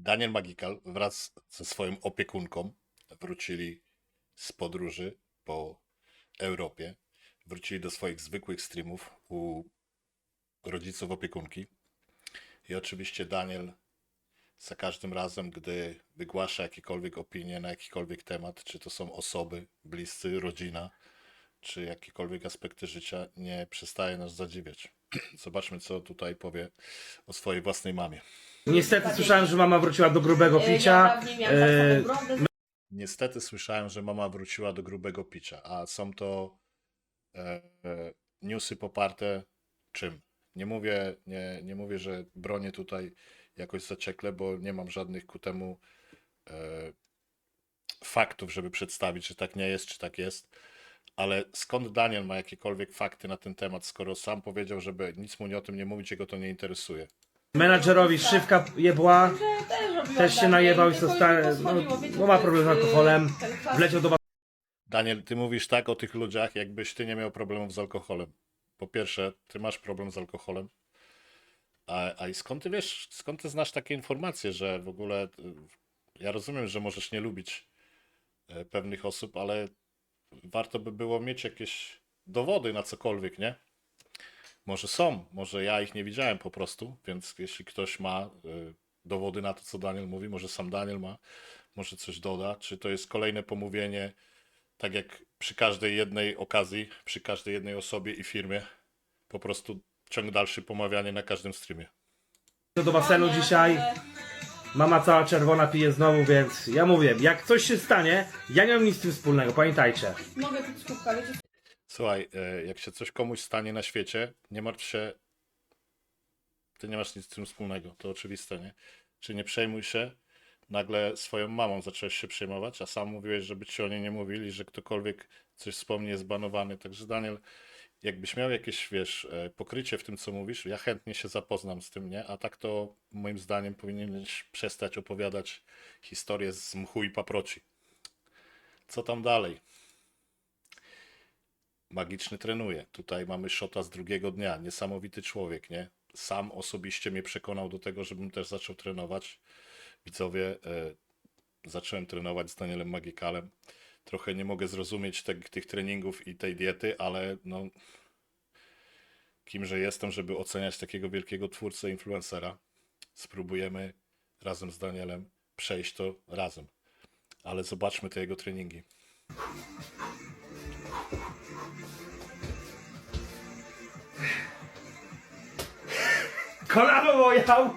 Daniel Magikal wraz ze swoją opiekunką wrócili z podróży po Europie. Wrócili do swoich zwykłych streamów u rodziców opiekunki. I oczywiście Daniel za każdym razem, gdy wygłasza jakiekolwiek opinie na jakikolwiek temat, czy to są osoby, bliscy, rodzina, czy jakiekolwiek aspekty życia, nie przestaje nas zadziwiać. Zobaczmy, co tutaj powie o swojej własnej mamie. Niestety słyszałem, że mama wróciła do grubego Ja picia. tak E, Niestety słyszałem, że mama wróciła do grubego picia, a są to e, e, newsy poparte czym? Nie mówię, nie, nie mówię, że bronię tutaj jakoś zaciekle, bo nie mam żadnych ku temu e, faktów, żeby przedstawić, czy tak nie jest, czy tak jest. Ale skąd Daniel ma jakiekolwiek fakty na ten temat, skoro sam powiedział, żeby nic mu nie o tym nie mówić, jego to nie interesuje. Menadżerowi szywka jebła. też się najebał i schodziło, no, ma problem z alkoholem, Wleciał do Daniel, ty mówisz tak o tych ludziach, jakbyś ty nie miał problemów z alkoholem. Po pierwsze, ty masz problem z alkoholem. A, a skąd ty wiesz, skąd ty znasz takie informacje, że w ogóle. y, Ja rozumiem, że możesz nie lubić e, pewnych osób, ale warto by było mieć jakieś dowody na cokolwiek, nie? Może są, może ja ich nie widziałem po prostu, więc jeśli ktoś ma y, dowody na to, co Daniel mówi, może sam Daniel ma, może coś doda, czy to jest kolejne pomówienie tak jak przy każdej jednej okazji, przy każdej jednej osobie i firmie, po prostu ciąg dalszy pomawianie na każdym streamie. do basenu dzisiaj. Mama cała czerwona pije znowu, więc ja mówię, jak coś się stanie, ja nie mam nic z tym wspólnego, pamiętajcie. Mogę pić kubka, wiecie, Słuchaj, e, jak się coś komuś stanie na świecie, nie martw się, ty nie masz nic z tym wspólnego, to oczywiste, nie? Czy nie przejmuj się, nagle swoją mamą zacząłeś się przejmować, a sam mówiłeś, żeby ci o niej nie mówili, że ktokolwiek coś wspomni jest banowany, także Daniel, jakbyś miał jakieś, wiesz, e, pokrycie w tym, co mówisz, ja chętnie się zapoznam z tym, nie? A tak to moim zdaniem powinieneś przestać opowiadać historię z mchu i paproci. Co tam dalej? Magiczny trenuje. Tutaj mamy szota z drugiego dnia. Niesamowity człowiek, nie? Sam osobiście mnie przekonał do tego, żebym też zaczął trenować. Widzowie, e, zacząłem trenować z Danielem Magikalem. Trochę nie mogę zrozumieć te, tych treningów i tej diety, ale no, kimże jestem, żeby oceniać takiego wielkiego twórcę, influencera. Spróbujemy razem z Danielem przejść to razem. Ale zobaczmy te jego treningi. Kolano mojał!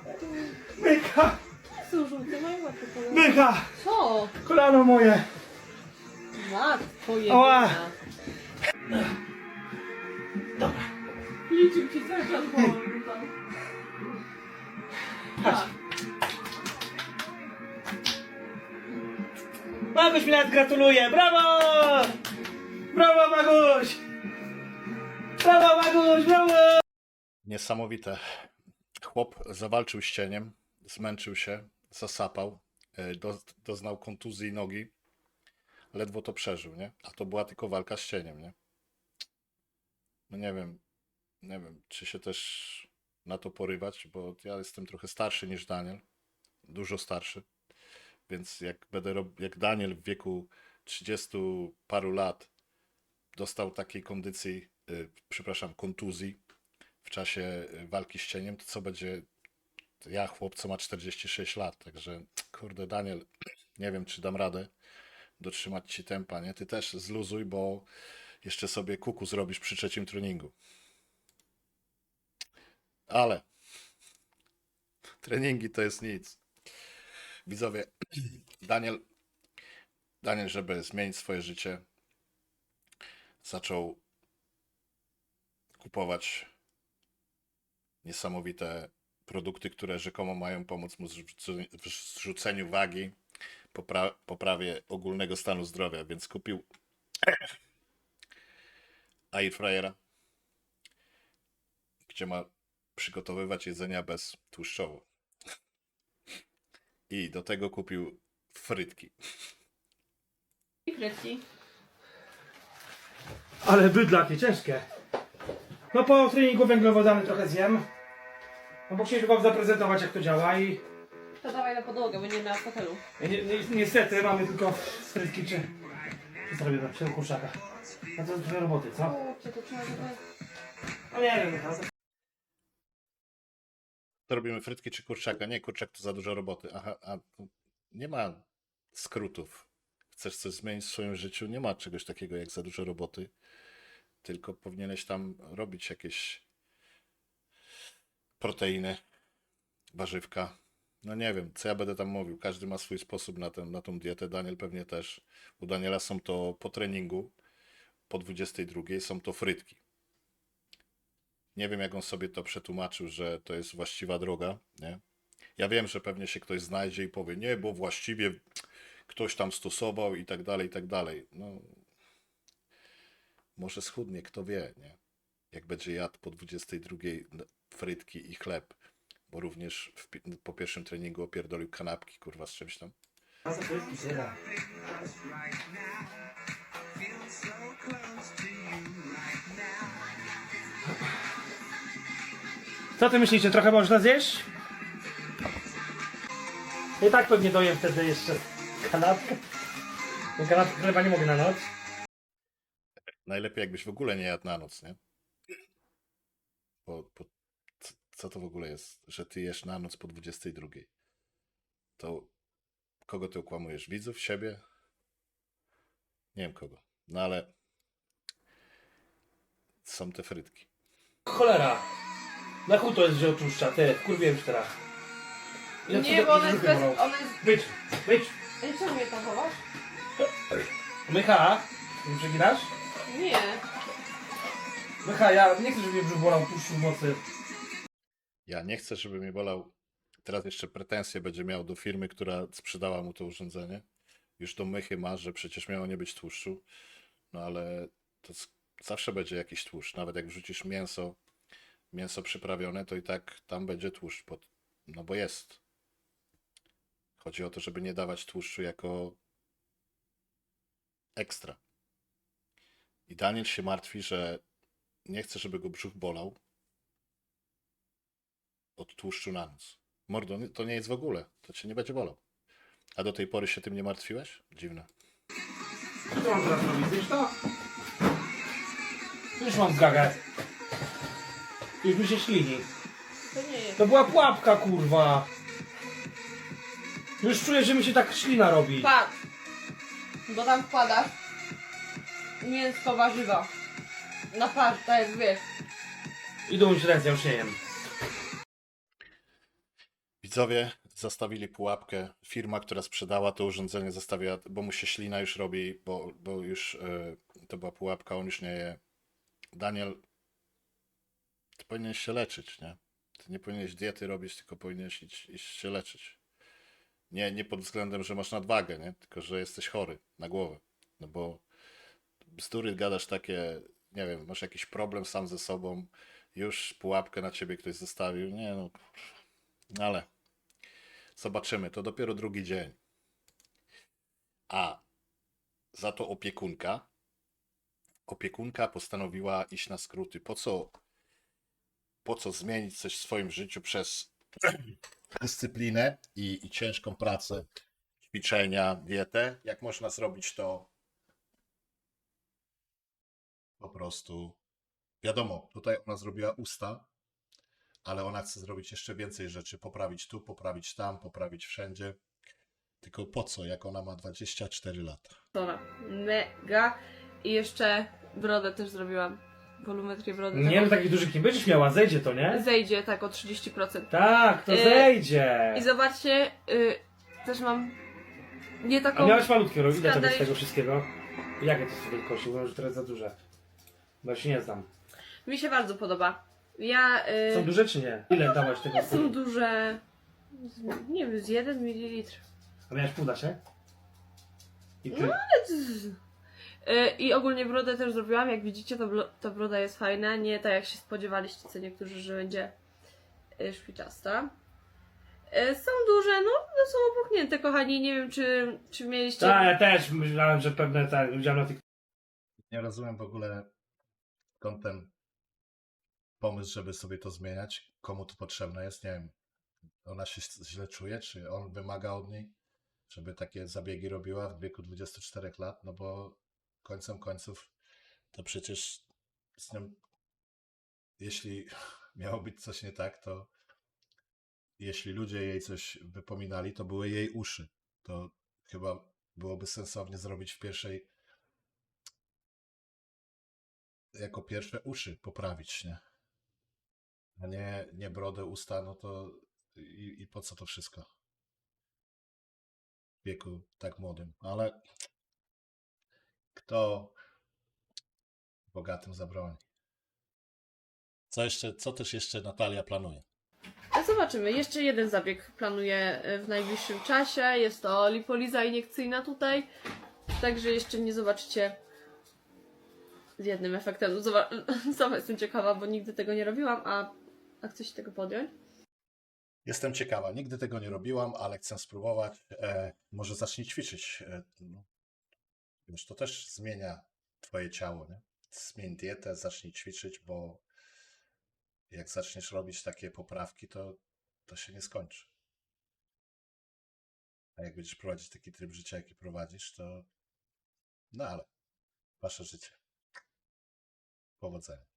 Mycha! są żółte, mają łapy kolorowe. Mycha! Co? Kolano moje! Matko Ała. jedyna. Liczył ci cały czas głową. Patrz. Maguś mi nawet gratuluje! Brawo! Brawo Maguś! Brawo Maguś! Brawo! Niesamowite. Chłop zawalczył z cieniem, zmęczył się, zasapał, e, do, doznał kontuzji nogi, ledwo to przeżył, nie? A to była tylko walka z cieniem, nie? No nie wiem, nie wiem, czy się też na to porywać, bo ja jestem trochę starszy niż Daniel, dużo starszy, więc jak będę rob... jak Daniel w wieku 30 paru lat dostał takiej kondycji, y, przepraszam, kontuzji, w czasie y, walki z cieniem, to co będzie ja, chłop, co ma 46 lat, także kurde, Daniel, nie wiem, czy dam radę dotrzymać ci tempa, nie? Ty też zluzuj, bo jeszcze sobie kuku zrobisz przy trzecim treningu. Ale treningi to jest nic. Widzowie, Daniel, Daniel, żeby zmienić swoje życie, zaczął kupować niesamowite produkty, które rzekomo mają pomóc mu w zrzuceniu wagi, popra- poprawie ogólnego stanu zdrowia, więc kupił airfryera, gdzie ma przygotowywać jedzenia bez tłuszczowo. I do tego kupił frytki. I frytki. Ale bydlaki, ciężkie. No po treningu węglowodany trochę zjem. No bo chcieliśmy wam zaprezentować jak to działa i To dawaj na podłogę, bo nie na fotelu. Ni ni niestety mamy tylko frytki czy... Co zrobię na przykład kurczaka? A to trochę roboty, co? Kurczę, to trzeba żeby... No nie wiem, no, To robimy frytki czy kurczaka? Nie, kurczak to za dużo roboty. Aha, a tu nie ma skrótów. Chcesz coś zmienić w swoim życiu? Nie ma czegoś takiego jak za dużo roboty. Tylko powinieneś tam robić jakieś proteiny, warzywka. No nie wiem, co ja będę tam mówił. Każdy ma swój sposób na, tę, na tą dietę. Daniel pewnie też. U Daniela są to po treningu, po 22 są to frytki. Nie wiem, jak on sobie to przetłumaczył, że to jest właściwa droga, nie? Ja wiem, że pewnie się ktoś znajdzie i powie, nie, bo właściwie ktoś tam stosował i tak dalej, i tak dalej. No, może schudnie, kto wie, nie? Jak będzie jadł po 22 n- frytki i chleb, bo również w, pi- po pierwszym treningu opierdolił kanapki, kurwa, z czymś tam. Co ty myślicie, trochę można zjeść? I tak pewnie dojem wtedy jeszcze kanapkę. Bo kanapkę chleba nie mogę na noc. Najlepiej jakbyś w ogóle nie jadł na noc, nie? Bo, bo co to w ogóle jest, że ty jesz na noc po 22? To kogo ty okłamujesz? Widzów, siebie? Nie wiem kogo. No ale są te frytki. Cholera! Na chuj to jest wziął tłuszcza, ty, kurwiłem już teraz. Ja Nie, bo ona jest bez... Ona jest... Być, być. Ej, czemu mnie tam chowasz? Mycha, nie przeginasz? Nie. Mycha, ja nie chcę, żeby mnie brzuch bolał tłuszczu w nocy. Ja nie chcę, żeby mnie bolał. Teraz jeszcze pretensje będzie miał do firmy, która sprzedała mu to urządzenie. Już do mychy ma, że przecież miało nie być tłuszczu. No ale to z- zawsze będzie jakiś tłuszcz. Nawet jak wrzucisz mięso, mięso przyprawione, to i tak tam będzie tłuszcz. Pod... No bo jest. Chodzi o to, żeby nie dawać tłuszczu jako ekstra. I Daniel się martwi, że nie chce, żeby go brzuch bolał, od tłuszczu na noc. Mordo, to nie jest w ogóle. To cię nie będzie bolał. A do tej pory się tym nie martwiłeś? Dziwne. Co mam teraz robić? Wiesz to? Już mam gagę. Już mi się ślini. To nie jest. To była pułapka, kurwa. Już czuję, że mi się tak ślina robi. Patrz. Bo tam wkładasz mięsko, warzywa. Na parz, tak jak wiesz. Idą już ręce, ja już nie jem. Widzowie zastawili pułapkę. Firma, która sprzedała to urządzenie, zostawiła, bo mu się ślina już robi, bo, bo już e, to była pułapka, on już nie je. Daniel, ty powinieneś się leczyć, nie? Ty nie powinieneś diety robić, tylko powinieneś iść, iść się leczyć. Nie, nie pod względem, że masz nadwagę, nie? Tylko, że jesteś chory na głowę. No bo bzdury gadasz takie, nie wiem, masz jakiś problem sam ze sobą, już pułapkę na ciebie ktoś zostawił. Nie no, ale zobaczymy. To dopiero drugi dzień. A za to opiekunka. Opiekunka postanowiła iść na skróty. Po co, po co zmienić coś w swoim życiu przez dyscyplinę i, i ciężką pracę, ćwiczenia, dietę, jak można zrobić to po prostu. Wiadomo, tutaj ona zrobiła usta, ale ona chce zrobić jeszcze więcej rzeczy. Poprawić tu, poprawić tam, poprawić wszędzie. Tylko po co, jak ona ma 24 lata? Dobra. Mega. I jeszcze brodę też zrobiłam. Wolumetrię brody. Nie wiem, taki duży kim będziesz miała, zejdzie to, nie? Zejdzie tak o 30%. Tak, to E, zejdzie. I zobaczcie, y, też mam nie A taką... miałeś malutkie, to skandal- jest tego wszystkiego? Jakie to są wielkości? Mówią, że teraz za duże. Ja się nie znam. Mi się bardzo podoba. Ja... Y, Są duże czy nie? Ile dałaś tego? nie są duże... z- Nie wiem, z 1 ml. A miałeś pół się? I ty? No. Y, I ogólnie brodę też zrobiłam. Jak widzicie, to blo- ta broda jest fajna. Nie tak jak się spodziewaliście, co niektórzy, że będzie y, szpiczasta. Y, Są duże, no, no są opuchnięte, kochani. Nie wiem, czy, czy mieliście... Tak, ja też myślałem, że pewne tak, widziałem na tych Nie rozumiem w ogóle skąd ten pomysł, żeby sobie to zmieniać. Komu to potrzebne jest, nie wiem. ona się źle czuje, czy on wymaga od niej, żeby takie zabiegi robiła w wieku 24 lat, no bo końcem końców to przecież z nią, jeśli miało być coś nie tak, to jeśli ludzie jej coś wypominali, to były jej uszy. To chyba byłoby sensownie zrobić w pierwszej jako pierwsze uszy poprawić, nie? A nie, nie brodę, usta, no to i, i po co to wszystko? W wieku tak młodym. Ale kto bogatym zabroni? Co jeszcze, co też jeszcze Natalia planuje? Zobaczymy. Jeszcze jeden zabieg planuję y, w najbliższym czasie. Jest to lipoliza iniekcyjna tutaj. Także jeszcze nie zobaczycie z jednym efektem. Zoba- Sama jestem ciekawa, bo nigdy tego nie robiłam, a, a chcę się tego podjąć. Jestem ciekawa. Nigdy tego nie robiłam, ale chcę spróbować. E, może zacznij ćwiczyć. E, no. To też zmienia twoje ciało, nie? Zmień dietę, zacznij ćwiczyć, bo jak zaczniesz robić takie poprawki, to, to się nie skończy. A jak będziesz prowadzić taki tryb życia, jaki prowadzisz, to no ale wasze życie. What was that?